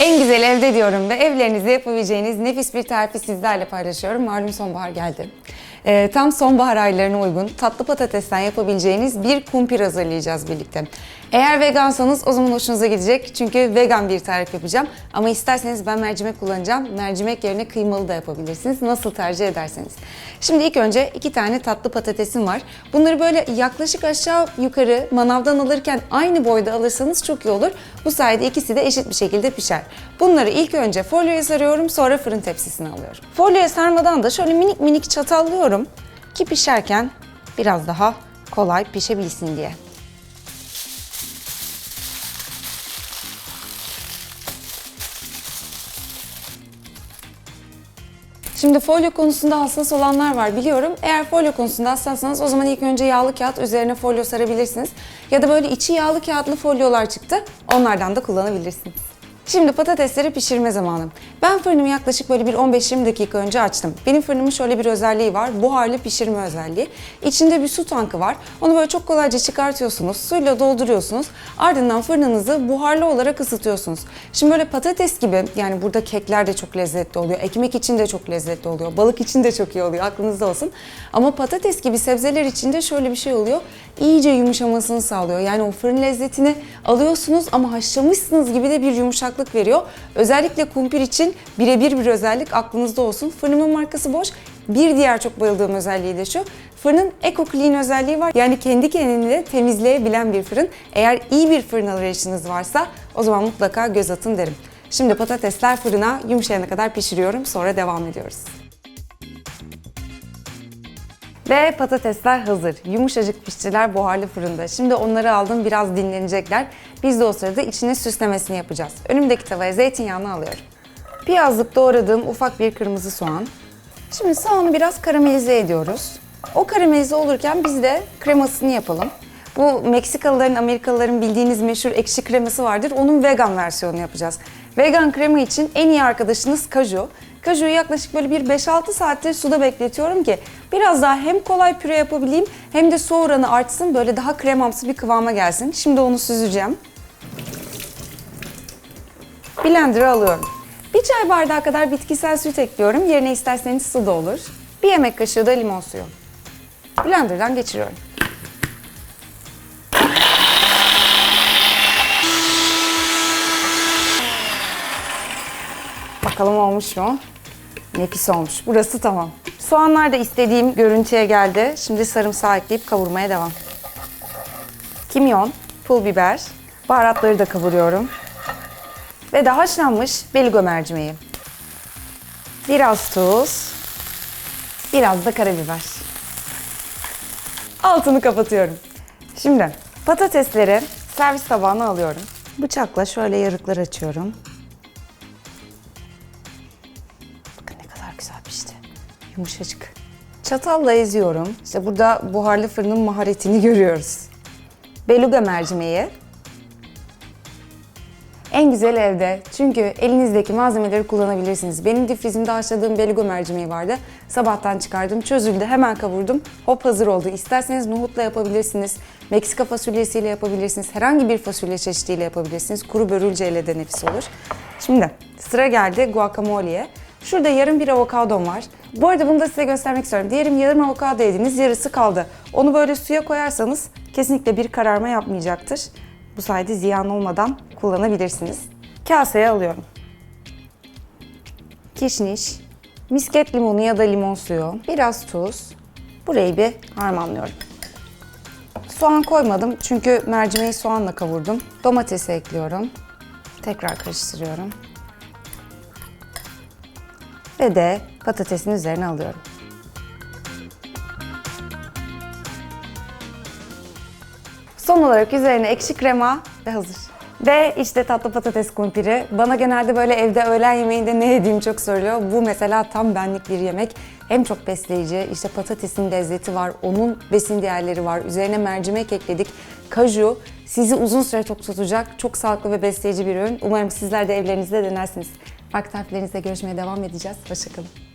En güzel evde diyorum ve evlerinizde yapabileceğiniz nefis bir tarifi sizlerle paylaşıyorum. Malum sonbahar geldi. Ee, tam sonbahar aylarına uygun tatlı patatesten yapabileceğiniz bir kumpir hazırlayacağız birlikte. Eğer vegansanız o zaman hoşunuza gidecek çünkü vegan bir tarif yapacağım. Ama isterseniz ben mercimek kullanacağım. Mercimek yerine kıymalı da yapabilirsiniz. Nasıl tercih ederseniz. Şimdi ilk önce iki tane tatlı patatesim var. Bunları böyle yaklaşık aşağı yukarı manavdan alırken aynı boyda alırsanız çok iyi olur. Bu sayede ikisi de eşit bir şekilde pişer. Bunları ilk önce folyoya sarıyorum sonra fırın tepsisine alıyorum. Folyoya sarmadan da şöyle minik minik çatallıyorum ki pişerken biraz daha kolay pişebilsin diye. Şimdi folyo konusunda hassas olanlar var biliyorum. Eğer folyo konusunda hassassanız o zaman ilk önce yağlı kağıt üzerine folyo sarabilirsiniz. Ya da böyle içi yağlı kağıtlı folyolar çıktı. Onlardan da kullanabilirsiniz. Şimdi patatesleri pişirme zamanı. Ben fırınımı yaklaşık böyle bir 15-20 dakika önce açtım. Benim fırınımın şöyle bir özelliği var. Buharlı pişirme özelliği. İçinde bir su tankı var. Onu böyle çok kolayca çıkartıyorsunuz. Suyla dolduruyorsunuz. Ardından fırınınızı buharlı olarak ısıtıyorsunuz. Şimdi böyle patates gibi yani burada kekler de çok lezzetli oluyor. Ekmek için de çok lezzetli oluyor. Balık için de çok iyi oluyor. Aklınızda olsun. Ama patates gibi sebzeler için de şöyle bir şey oluyor. İyice yumuşamasını sağlıyor. Yani o fırın lezzetini alıyorsunuz ama haşlamışsınız gibi de bir yumuşaklık veriyor. Özellikle kumpir için birebir bir özellik aklınızda olsun. Fırınımın markası boş. Bir diğer çok bayıldığım özelliği de şu. Fırının Eco Clean özelliği var. Yani kendi kendini temizleyebilen bir fırın. Eğer iyi bir fırın arayışınız varsa o zaman mutlaka göz atın derim. Şimdi patatesler fırına yumuşayana kadar pişiriyorum. Sonra devam ediyoruz. Ve patatesler hazır. Yumuşacık piştiler buharlı fırında. Şimdi onları aldım biraz dinlenecekler. Biz de o sırada içine süslemesini yapacağız. Önümdeki tavaya zeytinyağını alıyorum. Piyazlık doğradığım ufak bir kırmızı soğan. Şimdi soğanı biraz karamelize ediyoruz. O karamelize olurken biz de kremasını yapalım. Bu Meksikalıların, Amerikalıların bildiğiniz meşhur ekşi kreması vardır. Onun vegan versiyonunu yapacağız. Vegan krema için en iyi arkadaşınız kaju. Kajuyu yaklaşık böyle bir 5-6 saattir suda bekletiyorum ki biraz daha hem kolay püre yapabileyim hem de su oranı artsın böyle daha kremamsı bir kıvama gelsin. Şimdi onu süzeceğim. Blender'a alıyorum. Bir çay bardağı kadar bitkisel süt ekliyorum. Yerine isterseniz su da olur. Bir yemek kaşığı da limon suyu. Blender'dan geçiriyorum. Bakalım olmuş mu? Nefis olmuş. Burası tamam. Soğanlar da istediğim görüntüye geldi. Şimdi sarımsağı ekleyip kavurmaya devam. Kimyon, pul biber, baharatları da kavuruyorum. Ve de haşlanmış beligo mercimeği. Biraz tuz, biraz da karabiber. Altını kapatıyorum. Şimdi patatesleri servis tabağına alıyorum. Bıçakla şöyle yarıklar açıyorum. Yumuşacık. Çatalla eziyorum. İşte burada buharlı fırının maharetini görüyoruz. Beluga mercimeği. En güzel evde. Çünkü elinizdeki malzemeleri kullanabilirsiniz. Benim difrizimde haşladığım beluga mercimeği vardı. Sabahtan çıkardım, çözüldü, hemen kavurdum. Hop hazır oldu. İsterseniz nohutla yapabilirsiniz. Meksika fasulyesiyle yapabilirsiniz. Herhangi bir fasulye çeşidiyle yapabilirsiniz. Kuru börülceyle de nefis olur. Şimdi sıra geldi guacamole'ye. Şurada yarım bir avokadom var. Bu arada bunu da size göstermek istiyorum. Diyelim yarım avokado yediniz, yarısı kaldı. Onu böyle suya koyarsanız kesinlikle bir kararma yapmayacaktır. Bu sayede ziyan olmadan kullanabilirsiniz. Kaseye alıyorum. Kişniş, misket limonu ya da limon suyu, biraz tuz. Burayı bir harmanlıyorum. Soğan koymadım çünkü mercimeği soğanla kavurdum. Domatesi ekliyorum. Tekrar karıştırıyorum. Ve de patatesin üzerine alıyorum. Son olarak üzerine ekşi krema ve hazır. Ve işte tatlı patates kumpiri. Bana genelde böyle evde öğlen yemeğinde ne yediğimi çok soruluyor. Bu mesela tam benlik bir yemek. Hem çok besleyici, işte patatesin lezzeti var, onun besin değerleri var. Üzerine mercimek ekledik. Kaju sizi uzun süre tok tutacak. Çok sağlıklı ve besleyici bir ürün. Umarım sizler de evlerinizde denersiniz. Farklı tariflerinizle görüşmeye devam edeceğiz. Hoşçakalın.